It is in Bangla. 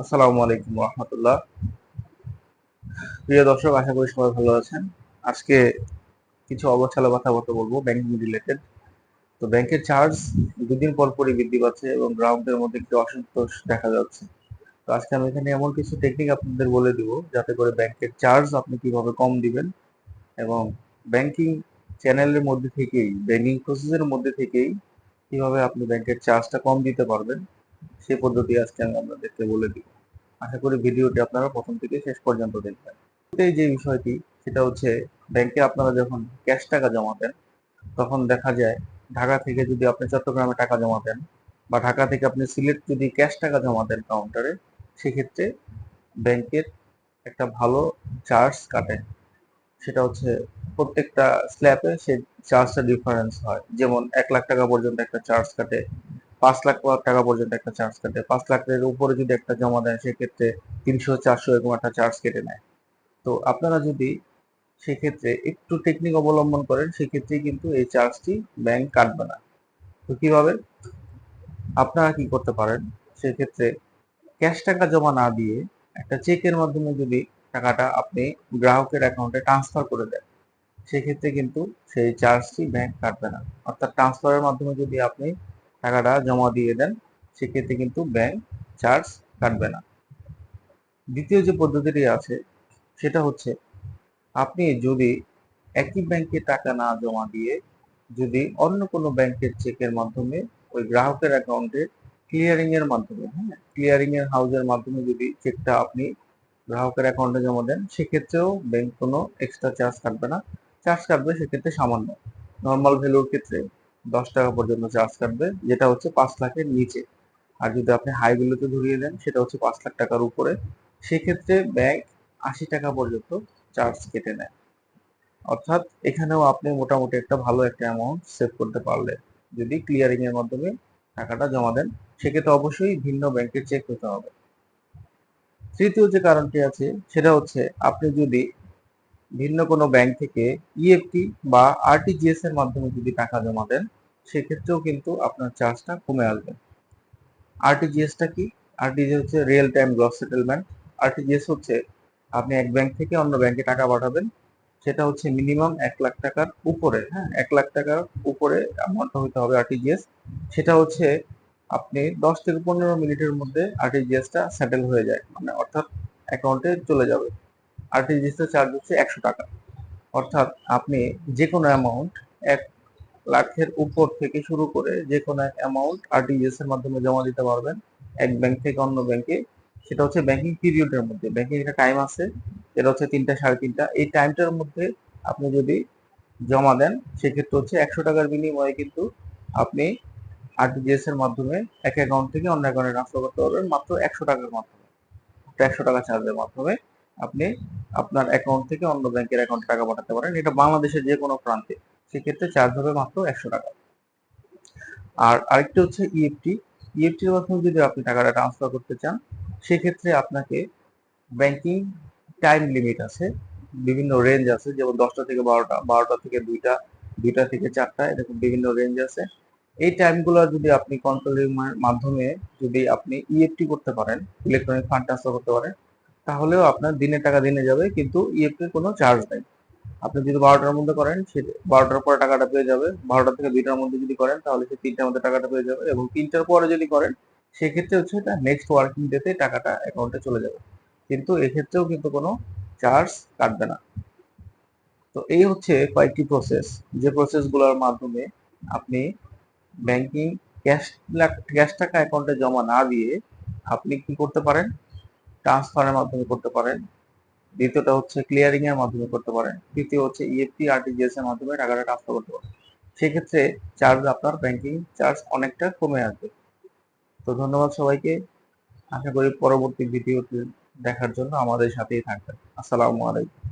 আসসালামু আলাইকুম রহমতুল্লাহ প্রিয় দর্শক, আশা করি সবাই ভালো আছেন। আজকে কিছু অবছালা কথাবার্তা বলব ব্যাংকিং রিলেটেড তো ব্যাংকের চার্জ দুদিন পর পরই বৃদ্ধি পাচ্ছে এবং গ্রাহকদের মধ্যে একটু অসন্তোষ দেখা যাচ্ছে। তো আজকে আমি এখানে এমন কিছু টেকনিক আপনাদের বলে দিব, যাতে করে ব্যাংকের চার্জ আপনি কীভাবে কম দিবেন এবং ব্যাংকিং চ্যানেলের মধ্যে থেকেই ব্যাংকিং প্রসেসের মধ্যে থেকেই কীভাবে আপনি ব্যাংকের চার্জটা কম দিতে পারবেন। সেই পদ্ধতি আজকে আমি আপনাদেরকে বলে দিব। আশা করি ভিডিওটি আপনারা প্রথম থেকে শেষ পর্যন্ত দেখবেন। এই যে বিষয়টি, সেটা হচ্ছে ব্যাংকে আপনারা যখন ক্যাশ টাকা জমা দেন, তখন দেখা যায় ঢাকা থেকে যদি আপনি চট্টগ্রামে টাকা জমা দেন বা ঢাকা থেকে আপনি সিলেট যদি ক্যাশ টাকা জমা দেন কাউন্টারে সেক্ষেত্রে ব্যাংকের একটা ভালো চার্জ কাটে। সেটা হচ্ছে প্রত্যেকটা স্ল্যাবে সে চার্জটা ডিফারেন্স হয়। যেমন এক লাখ টাকা পর্যন্ত একটা চার্জ কাটে পাঁচ লাখ টাকা পর্যন্ত একটা চার্জ কাটে, পাঁচ লাখের উপরে যদি একটা জমা দেন সেক্ষেত্রে তিনশো, চারশো এরকম একটা চার্জ কেটে নেয়। তো আপনারা যদি সেক্ষেত্রে একটু টেকনিক অবলম্বন করেন সেক্ষেত্রে কিন্তু এই চার্জটি ব্যাংক কাটবে না। তো কীভাবে? আপনারা কি করতে পারেন? সেক্ষেত্রে ক্যাশ টাকা জমা না দিয়ে একটা চেকের মাধ্যমে যদি টাকাটা আপনি গ্রাহকের অ্যাকাউন্টে ট্রান্সফার করে দেন, সেক্ষেত্রে কিন্তু সেই চার্জটি ব্যাংক কাটবে না। অর্থাৎ ট্রান্সফারের মাধ্যমে যদি আপনি টাকাটা জমা দিয়ে দেন, সেক্ষেত্রে কিন্তু ব্যাংক চার্জ কাটবে না। দ্বিতীয় যে পদ্ধতিটি আছে, সেটা হচ্ছে আপনি যদি একই ব্যাংকে টাকা না জমা দিয়ে যদি অন্য কোনো ব্যাংকের চেকের মাধ্যমে ওই গ্রাহকের অ্যাকাউন্টে ক্লিয়ারিং এর মাধ্যমে হ্যাঁ ক্লিয়ারিং এর হাউসের মাধ্যমে যদি চেকটা আপনি গ্রাহকের অ্যাকাউন্টে জমা দেন, সেক্ষেত্রেও ব্যাংক কোনো এক্সট্রা চার্জ কাটবে না। চার্জ কাটবে সেক্ষেত্রে সামান্য। নর্মাল ভ্যালুর ক্ষেত্রে দশ টাকা পর্যন্ত চার্জ কাটবে, যেটা হচ্ছে পাঁচ লাখের নিচে। আর যদি আপনি হাই ভ্যালুতে ধরিয়ে দেন, সেটা হচ্ছে পাঁচ লাখ টাকার উপরে। সেক্ষেত্রে ব্যাংক আশি টাকা পর্যন্ত চার্জ কেটে নেয়। অর্থাৎ এখানেও আপনি মোটামুটি একটা ভালো একটা অ্যামাউন্ট সেভ করতে পারলেন যদি ক্লিয়ারিং এর মাধ্যমে টাকাটা জমা দেন, সেক্ষেত্রে অবশ্যই ভিন্ন ব্যাংকের চেক হতে হবে। তৃতীয় যে কারণটি আছে, সেটা হচ্ছে আপনি যদি ভিন্ন কোনো ব্যাংক থেকে ইএফটি বা আরটিজিএস এর মাধ্যমে যদি টাকা জমা দেন সেক্ষেত্রেও কিন্তু আপনার চার্জটা কমে আসবে। আরটিজিএসটা কি? আরটিজিএস হচ্ছে real time gross settlement RTGS হচ্ছে আপনি এক ব্যাংক থেকে অন্য ব্যাংকে টাকা পাঠাবেন। সেটা হচ্ছে মিনিমাম এক লাখ টাকার উপরে হ্যাঁ? এক লাখ টাকার উপরে অ্যামাউন্টটা হতে হবে আরটিজিএস সেটা হচ্ছে আপনি দশ থেকে পনেরো মিনিটের মধ্যে আরটিজিএসটা সেটেল হয়ে যায়। মানে অর্থাৎ অ্যাকাউন্টে চলে যাবে। আরটিজিএস এর চার্জ হচ্ছে একশো টাকা। অর্থাৎ আপনি যে কোনো অ্যামাউন্ট এক লাখের উপর থেকে শুরু করে যে কোনো এক অ্যামাউন্ট আরটিজিএস এর মাধ্যমে জমা দিতে পারবেন। এক ব্যাংক থেকে অন্য ব্যাংকে সেটা হচ্ছে ব্যাংকিং পিরিয়ডের মধ্যে। ব্যাংকিং একটা টাইম আছে যেটা হচ্ছে তিনটা, সাড়ে তিনটা। এই টাইমটার মধ্যে আপনি যদি জমা দেন, সেক্ষেত্রে হচ্ছে একশো টাকার বিনিময়ে কিন্তু আপনি আরটিজিএস এর মাধ্যমে এক অ্যাকাউন্ট থেকে অন্য অ্যাকাউন্টে ট্রান্সফার করতে পারবেন, মাত্র একশো টাকার মাধ্যমে। একশো টাকা চার্জের মাধ্যমে আপনি আপনার অ্যাকাউন্ট থেকে অন্য ব্যাংকের অ্যাকাউন্টে টাকা পাঠাতে পারেন। এটা বাংলাদেশের যে কোনো প্রান্তে। সেক্ষেত্রে চার্জ হবে মাত্র একশো টাকা। আর আরেকটি হচ্ছে ইএফটি ইএফটির মাধ্যমে যদি আপনি টাকাটা ট্রান্সফার করতে চান, সেক্ষেত্রে আপনাকে ব্যাংকিং টাইম লিমিট আছে, বিভিন্ন রেঞ্জ আছে, যেমন দশটা থেকে বারোটা বারোটা থেকে দুইটা দুইটা থেকে চারটা, এরকম বিভিন্ন রেঞ্জ আছে। এই টাইমগুলো যদি আপনি কন্ট্রোলের মাধ্যমে যদি আপনি ইএফটি করতে পারেন ইলেকট্রনিক ফান্ড ট্রান্সফার করতে পারেন, তাহলেও আপনার দিনে টাকা দিনে যাবে, কিন্তু ইএফটির কোনো চার্জ নেই। আপনি যদি বারোটার মধ্যে করেন, সে বারোটার পরে টাকাটা পেয়ে যাবে। বারোটা থেকে দুইটার মধ্যে যদি করেন, তাহলে সে তিনটার মধ্যে টাকাটা পেয়ে যাবে এবং তিনটার পরে যদি করেন, সেক্ষেত্রে হচ্ছে এটা নেক্সট ওয়ার্কিং ডেতে টাকাটা অ্যাকাউন্টে চলে যাবে। কিন্তু এক্ষেত্রেও কিন্তু কোনো চার্জ কাটবে না। তো এই হচ্ছে কয়েকটি প্রসেস যে প্রসেসগুলোর মাধ্যমে আপনি ব্যাংকিং ক্যাশ ক্যাশ টাকা অ্যাকাউন্টে জমা না দিয়ে আপনি কি করতে পারেন? ট্রান্সফারের মাধ্যমে করতে পারেন। দ্বিতীয়টা হচ্ছে ক্লিয়ারিং এর মাধ্যমে করতে পারেন। তৃতীয় হচ্ছে ইএফটি আরটিজিএস এর মাধ্যমে টাকাটা ট্রান্সফার করতে পারেন। সেক্ষেত্রে চার্জ আপনার ব্যাংকিং চার্জ অনেকটা কমে আসবে। তো ধন্যবাদ সবাইকে। আশা করি পরবর্তী ভিডিওটি দেখার জন্য আমাদের সাথেই থাকবেন। আসসালামু আলাইকুম।